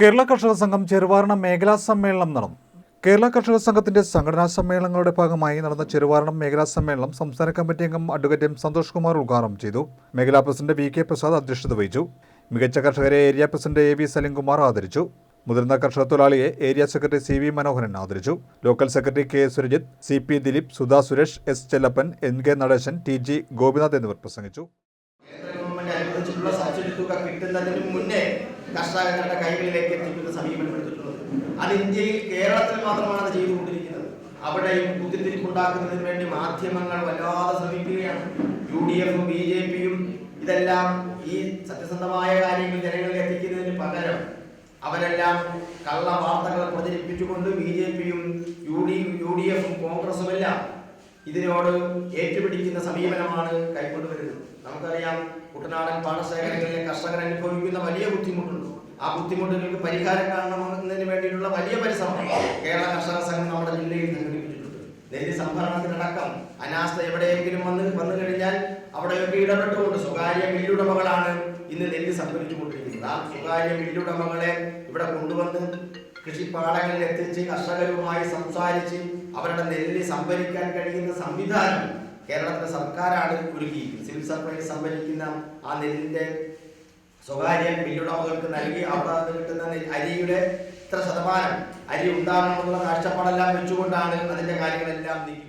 കേരള കർഷക സംഘം ചെറുവാരണ മേഖലാ സമ്മേളനം നടന്നു. കേരള കർഷക സംഘത്തിന്റെ സംഘടനാ സമ്മേളനങ്ങളുടെ ഭാഗമായി നടന്ന ചെറുവാരണം മേഖലാ സമ്മേളനം സംസ്ഥാന കമ്മിറ്റി അംഗം അഡ്വക്കേറ്റ് എം സന്തോഷ് കുമാർ ഉദ്ഘാടനം ചെയ്തു. മേഖലാ പ്രസിഡന്റ് വി കെ പ്രസാദ് അധ്യക്ഷത വഹിച്ചു. മികച്ച കർഷകരെ area president A V Salimkumar ആദരിച്ചു. മുതിർന്ന കർഷക തൊഴിലാളിയെ area secretary C V Manoharan ആദരിച്ചു. Local secretary K Surajith C P Dileep Sudha Suresh S Chellappan N K Nadesan T G Gopinath എന്നിവർ പ്രസംഗിച്ചു. അനുവദിച്ചിട്ടുള്ള സബ്സിഡി തുക കിട്ടുന്നതിന് മുന്നേ കർഷകരുടെ കൈകളിലേക്ക് എത്തിക്കുന്ന സമീപനം എടുത്തിട്ടുള്ളത്. അത് ഇന്ത്യയിൽ കേരളത്തിൽ മാത്രമാണ് അത് ചെയ്തുകൊണ്ടിരിക്കുന്നത്. അവിടെയും കുത്തിത്തിരിപ്പുണ്ടാക്കുന്നതിന് വേണ്ടി മാധ്യമങ്ങൾ വല്ലാതെ ശ്രമിക്കുകയാണ്. യു ഡി എഫും ബി ജെ പിയും ഇതെല്ലാം ഈ സത്യസന്ധമായ കാര്യങ്ങൾ ജനങ്ങളിൽ എത്തിക്കുന്നതിന് പകരം അവരെല്ലാം കള്ള വാർത്തകൾ പ്രചരിപ്പിച്ചുകൊണ്ട് ബി ജെ പിയും യു ഡി യു ഡി എഫും കോൺഗ്രസും എല്ലാം ഇതിനോട് ഏറ്റുപിടിക്കുന്ന സമീപനമാണ് കൈക്കൊണ്ടുവരുന്നത്. നമുക്കറിയാം കുട്ടനാടൻ പാടശേഖരങ്ങളിലെ കർഷകർ അനുഭവിക്കുന്ന വലിയ ബുദ്ധിമുട്ടുണ്ട്. ആ ബുദ്ധിമുട്ടുകൾക്ക് പരിഹാരം കാണണമെന്നതിന് വേണ്ടിയിട്ടുള്ള വലിയ പരിശ്രമം കേരള കർഷക സംഘം നമ്മുടെ ജില്ലയിൽ സംഘടിപ്പിച്ചിട്ടുണ്ട്. നെല്ല് സംഭരണത്തിനടക്കം അനാസ്ഥ എവിടെയെങ്കിലും വന്ന് വന്നു കഴിഞ്ഞാൽ അവിടെയൊക്കെ ഇടപെട്ടുകൊണ്ട് സ്വകാര്യ മില്ലുടമകളാണ് ഇന്ന് നെല്ല് സംഭരിച്ചുകൊണ്ടിരിക്കുന്നത്. ആ സ്വകാര്യ മില്ലുടമകളെ ഇവിടെ കൊണ്ടുവന്ന് കൃഷിപ്പാടങ്ങളിൽ എത്തിച്ച് കർഷകരുമായി സംസാരിച്ച് അവരുടെ നെല്ല് സംഭരിക്കാൻ കഴിയുന്ന സംവിധാനം കേരളത്തിലെ സർക്കാരാണ് ഒരുക്കിയിരിക്കുന്നത്. സിവിൽ സപ്ലൈസ് സംഭരിക്കുന്ന ആ നെല്ലിന്റെ സ്വകാര്യ മില്ലുടമകൾക്ക് നൽകി അവിടെ കിട്ടുന്ന അരിയുടെ ഇത്ര ശതമാനം അരി ഉണ്ടാകണമെന്നുള്ള കാഴ്ചപ്പാടെല്ലാം വെച്ചുകൊണ്ടാണ് അതിന്റെ കാര്യങ്ങളെല്ലാം നീക്കി